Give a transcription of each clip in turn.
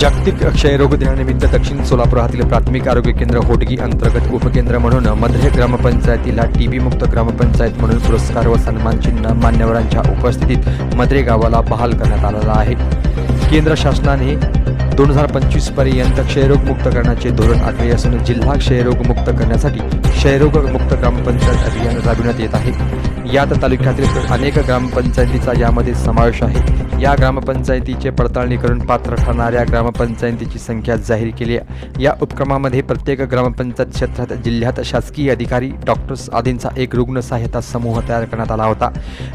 जागतिक क्षयरोग दिनानिमित्त दक्षिण सोलापुरातील प्राथमिक आरोग्य केंद्र होटगी अंतर्गत उपकेंद्र म्हणून मध्य ग्रामपंचायतीला टीबी मुक्त ग्रामपंचायत म्हणून पुरस्कार व सन्मान चिन्ह मान्यवरांच्या उपस्थितीत मद्रे गावाला बहाल करण्यात आलेला आहे. केंद्र शासनाने दोन हजार पंचवीसपर्यंत क्षयरोग मुक्त करण्याचे धोरण आखले असून जिल्हा क्षयरोग मुक्त करण्यासाठी क्षयरोग मुक्त ग्रामपंचायत अभियान राबविण्यात येत आहे. यात तालुक्यातील अनेक ग्रामपंचायतीचा यामध्ये समावेश आहे. या ग्रामपंचायतीचे पडताळणी करून पात्र ठरणाऱ्या ग्रामपंचायतीची संख्या जाहीर केली या उपक्रमामध्ये प्रत्येक ग्रामपंचायत क्षेत्रात जिल्ह्यात शासकीय अधिकारी डॉक्टर्स आदींचा एक रुग्ण सहायता समूह तयार करण्यात आला होता.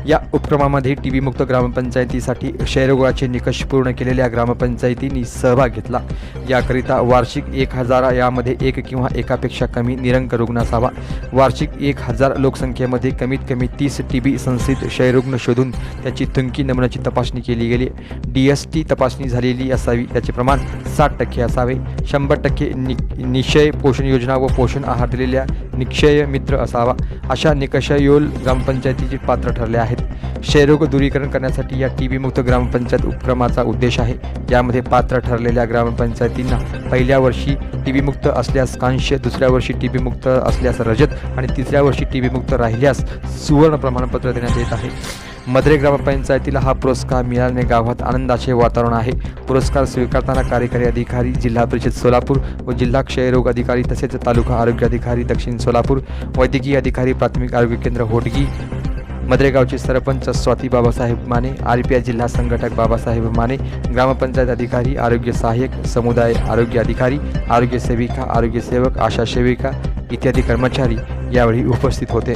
या उपक्रमामध्ये टी बी मुक्त ग्रामपंचायतीसाठी क्षयरोगाचे निकष पूर्ण केलेल्या ग्रामपंचायतींनी सहभाग घेतला. याकरिता वार्षिक एक हजार यामध्ये एक किंवा एकापेक्षा कमी निरंक रुग्ण असावा. वार्षिक एक हजार लोकसंख्येमध्ये कमीत कमी तीस टी बी संस्थित क्षयरुग्ण शोधून त्याची थुंकी नमुन्याची तपासणी केली. गेली. डी एस टी तपासणी झालेली असावी त्याचे प्रमाण साठ टक्के असावे. शंभर टक्के नि निश्चय पोषण योजना व पोषण आहार दिलेल्या निक्षय मित्र असावा. अशा निकषयोल ग्रामपंचायतीचे पात्र ठरले आहेत. क्षयरोग दूरीकरण करण्यासाठी या टी बी मुक्त ग्रामपंचायत उपक्रमाचा उद्देश आहे. यामध्ये पात्र ठरलेल्या ग्रामपंचायतींना पहिल्या वर्षी टी बी मुक्त असल्यास कांश्य दुसऱ्या वर्षी टी बी मुक्त असल्यास रजत आणि तिसऱ्या वर्षी टी बी मुक्त राहिल्यास सुवर्ण प्रमाणपत्र देण्यात येत आहे. मद्रे ग्रामपंचायतीला हा पुरस्कार मिळाल्याने गावात आनंदाचे वातावरण आहे. पुरस्कार स्वीकारताना कार्यकारी अधिकारी जिल्हा परिषद सोलापूर व जिल्हा क्षयरोग अधिकारी तसेच तालुका आरोग्य अधिकारी दक्षिण सोलापूर वैद्यकीय अधिकारी प्राथमिक आरोग्य केंद्र होटगी मद्रेगावचे sarpanch Swati Babasaheb Mane R P I जिल्हा संघटक बाबासाहेब माने ग्रामपंचायत अधिकारी आरोग्य सहाय्यक समुदाय आरोग्य अधिकारी आरोग्य सेविका आरोग्य सेवक आशा सेविका इत्यादी कर्मचारी यावेळी उपस्थित होते.